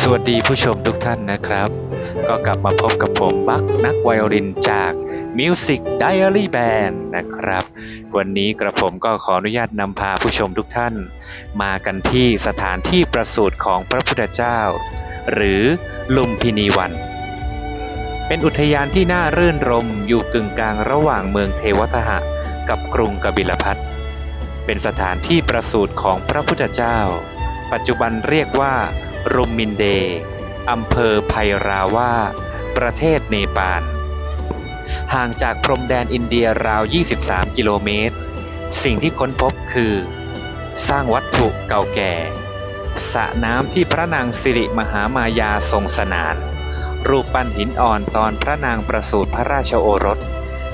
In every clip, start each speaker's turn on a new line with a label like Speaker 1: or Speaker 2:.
Speaker 1: สวัสดีผู้ชมทุกท่านนะครับ ก็กลับมาพบกับผมบักนักไวโอลินจาก Music Diary Band นะครับ วันนี้กระผมก็ขออนุญาตนำพาผู้ชมทุกท่าน มากันที่สถานที่ประสูติของพระพุทธเจ้า หรือลุมพินีวัน เป็นอุทยานที่น่ารื่นรมอยู่กึ่งกลางระหว่างเมืองเทวทหะ กับกรุงกบิลพัทเป็นสถานที่ประสูติของพระพุทธเจ้า ปัจจุบันเรียกว่า รุมมินเด อำเภอไพราว่าประเทศเนปาล ห่างจากพรมแดนอินเดียราว 23 กิโลเมตร สิ่งที่ค้นพบคือ สร้างวัตถุเก่าแก่สระน้ำที่พระนางสิริมหามายาทรงสนาน รูปปั้นหินอ่อนตอนพระนางประสูติพระราชโอรส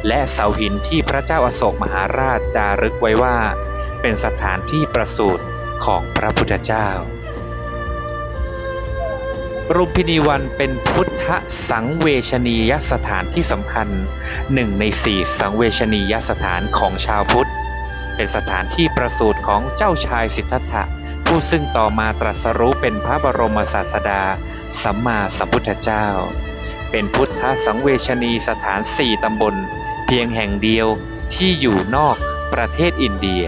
Speaker 1: และเสาหินที่พระเจ้าอาโศกมหาราชจารึกไว้ว่า เป็นสถานที่ประสูติของพระพุทธเจ้า รุมพินีวันเป็นพุทธสังเวชนียสถานที่สำคัญหนึ่งในสี่สังเวชนียสถานของชาวพุทธ เป็นสถานที่ประสูติของเจ้าชายสิทธัตถะผู้ซึ่งต่อมาตรัสรู้เป็นพระบรมศาสดา สัมมาสัมพุทธเจ้า เป็นพุทธสังเวชนีสถานสี่ตำบล เพียงแห่งเดียวที่อยู่นอกประเทศอินเดีย